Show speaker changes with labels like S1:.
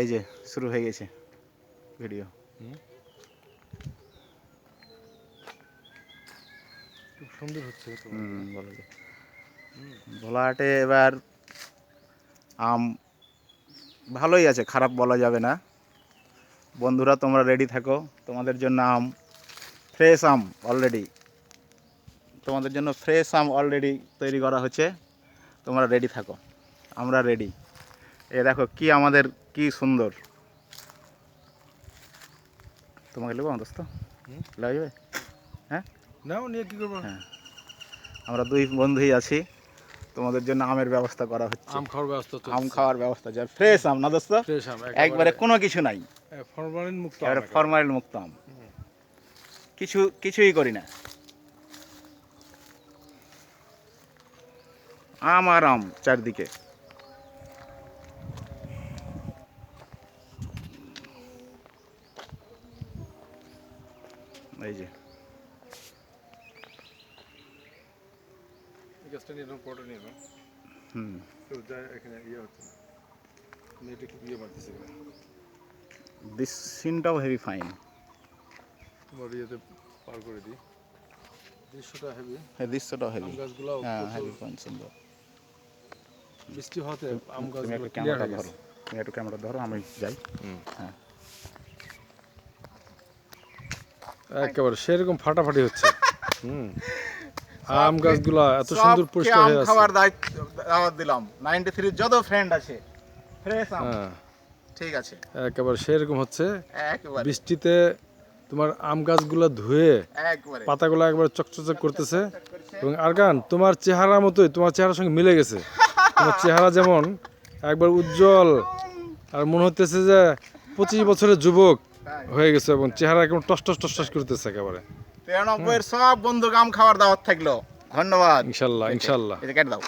S1: এই যে শুরু হয়ে গেছে ভিডিও
S2: খুব সুন্দর হচ্ছে
S1: বলো যে। ভোলাহাটে এবার আম ভালোই আছে খারাপ বলা যাবে না। বন্ধুরা তোমরা রেডি থাকো। তোমাদের জন্য আম ফ্রেশ আম অলরেডি তোমাদের জন্য ফ্রেশ আম অলরেডি তৈরি করা হচ্ছে। তোমরা রেডি থাকো। আমরা রেডি এ দেখো কি আমাদের কি সুন্দর। তোমাকে নেব দোস্ত। লাগবে হ্যাঁ?
S2: নাও নিয়ে কি করব?
S1: হ্যাঁ। আমরা দুই বন্ধুই আছি। তোমাদের জন্য আমের ব্যবস্থা করা হচ্ছে।
S2: আম খাওয়ার ব্যবস্থা
S1: আম খাওয়ার ব্যবস্থা যা ফ্রেশ আম না দোস্ত?
S2: ফ্রেশ আম
S1: একবারে। কোনো কিছু নাই।
S2: ফরমালিন মুক্ত আম
S1: ফরমালিন মুক্ত আম। কিছু কিছুই করি না। আম আর আম চারদিকে। এই যে।
S2: গাছটা নিয়ে নাও পটে নিয়ে নাও।
S1: হুম।
S2: কেউ যায় এখানে ইয়ে হচ্ছে নেটে ইয়ে মারতেছে
S1: দিস সিনটাও হেভি ফাইন
S2: তোমার ইয়েতে পার করে দিই। দৃশ্যটা হেভি
S1: হ্যাঁ দৃশ্যটাও হেভি
S2: গাছগুলো
S1: হ্যাঁ হেভি ফাইন সুন্দর।
S2: বৃষ্টি হতে আম গাছগুলো হয়ে
S1: ধরো। তুমি একটু ক্যামেরা ধরো আমি যাই। হ্যাঁ।
S2: একেবারে সেরকম ফাটাফাটি হচ্ছে। হুম। আম গাছগুলো এত সুন্দর পরিষ্কার হয়ে আছে।
S1: খাবার দাওয়াত দিলাম। 93 যত ফ্রেন্ড আছে ফ্রেশ আম।
S2: হ্যাঁ।
S1: ঠিক আছে।
S2: একেবারে সেরকম হচ্ছে।
S1: একবারে।
S2: বৃষ্টিতে তোমার আম গাছগুলো ধুয়ে
S1: একবারে।
S2: পাতাগুলো একবার চকচক করতেছে। এবং আরগান তোমার চেহারা মতোই তোমার চেহারার সঙ্গে মিলে গেছে। তোমার চেহারা যেমন একবার উজ্জ্বল আর মনে হতেছে যে পঁচিশ বছরের যুবক। হয়ে গেছে এবং চেহারা একদম টস টস টস টস করতেছে একেবারে।
S1: তিরানব্বই এর সব বন্ধু গাম খাওয়ার দাওয়াত থাকল। ধন্যবাদ।
S2: ইনশাল্লাহ ইনশাল্লাহ।
S1: এটা কেটে দাও।